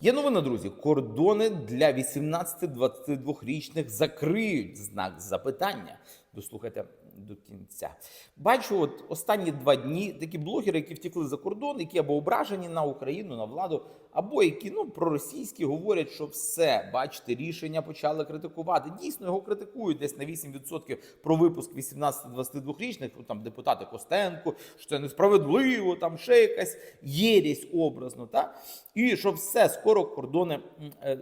Є новина, друзі. Кордони для 18-22-річних закриють знак запитання. Дослухайте до кінця. Бачу, от останні два дні такі блогери, які втекли за кордон, які або ображені на Україну, на владу, або які ну проросійські говорять, що все, бачите, рішення почали критикувати. Дійсно, його критикують десь на 8% про випуск 18-22-річних. Ну, там депутати Костенко, що це несправедливо, там ще якась єрість образно. Та? І що все скоро кордони м,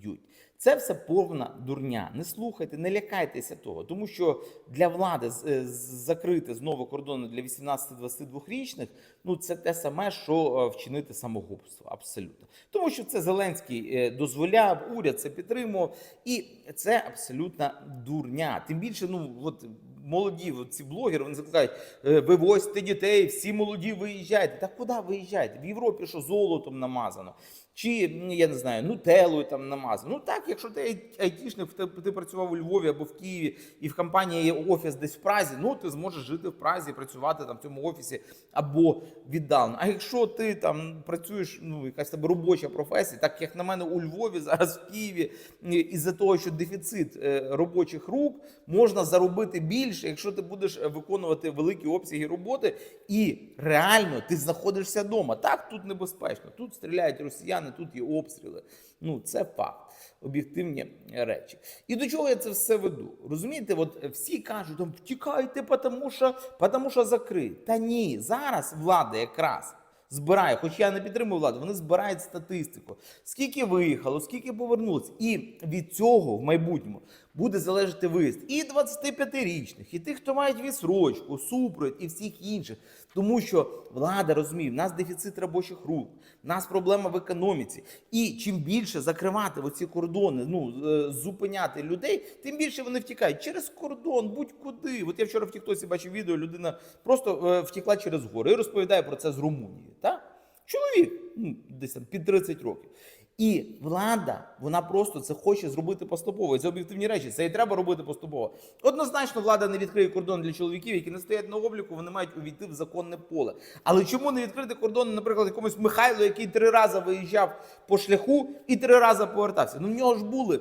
закриють. Це все повна дурня. Не слухайте, не лякайтеся того, тому що для влади е, закрити знову кордони для 18-22-річних, ну це те саме, що е, вчинити самогубство. Абсолютно, тому що це Зеленський е, дозволяв, уряд це підтримував, і це абсолютна дурня. Тим більше, ну от молоді ці блогери вони закликають, «Е, вивозьте дітей, всі молоді виїжджайте. Та куди виїжджайте? В Європі що золотом намазано. Чи я не знаю, нутелою там намазано. Ну так, якщо ти ай- айтішник, ти, ти працював у Львові або в Києві, і в компанії є офіс десь в Празі, ну ти зможеш жити в Празі, працювати там в цьому офісі або віддалено. А якщо ти там працюєш, ну якась тебе робоча професія, так як на мене у Львові, зараз в Києві, із-за того, що дефіцит е, робочих рук, можна заробити більше, якщо ти будеш е, виконувати великі обсяги роботи, і реально ти знаходишся вдома. Так, тут небезпечно, тут стріляють росіяни, тут є обстріли. Ну це факт, об'єктивні речі. І до чого я це все веду? Розумієте, от всі кажуть, там втікайте, тому що, тому що закрить. Та ні, зараз влада якраз. Збирає, хоч я не підтримую владу, вони збирають статистику. Скільки виїхало, скільки повернулося. І від цього в майбутньому буде залежати виїзд і 25-річних, і тих, хто мають відсрочку, супровід, і всіх інших. Тому що влада розуміє, в нас дефіцит робочих рук, в нас проблема в економіці. І чим більше закривати оці кордони, ну е, зупиняти людей, тим більше вони втікають через кордон, будь-куди. От я вчора в Тіктосі бачив відео, людина просто е, втекла через гори і розповідає про це з Румунії. Так? Чоловік, ну, десь там під 30 років. І влада, вона просто це хоче зробити поступово. Це об'єктивні речі. Це і треба робити поступово. Однозначно, влада не відкриє кордон для чоловіків, які не стоять на обліку, вони мають увійти в законне поле. Але чому не відкрити кордон, наприклад, якомусь Михайлу, який три рази виїжджав по шляху і три рази повертався? Ну в нього ж були.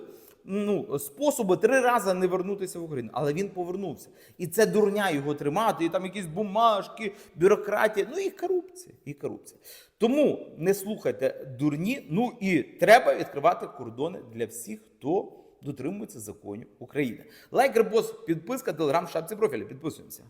Ну, способи три рази не вернутися в Україну, але він повернувся. І це дурня його тримати, і там якісь бумажки, бюрократія, ну і корупція, і корупція. Тому не слухайте дурні. Ну і треба відкривати кордони для всіх, хто дотримується законів України. Лайк, репост, підписка, телеграм, шапці профіля. Підписуємося.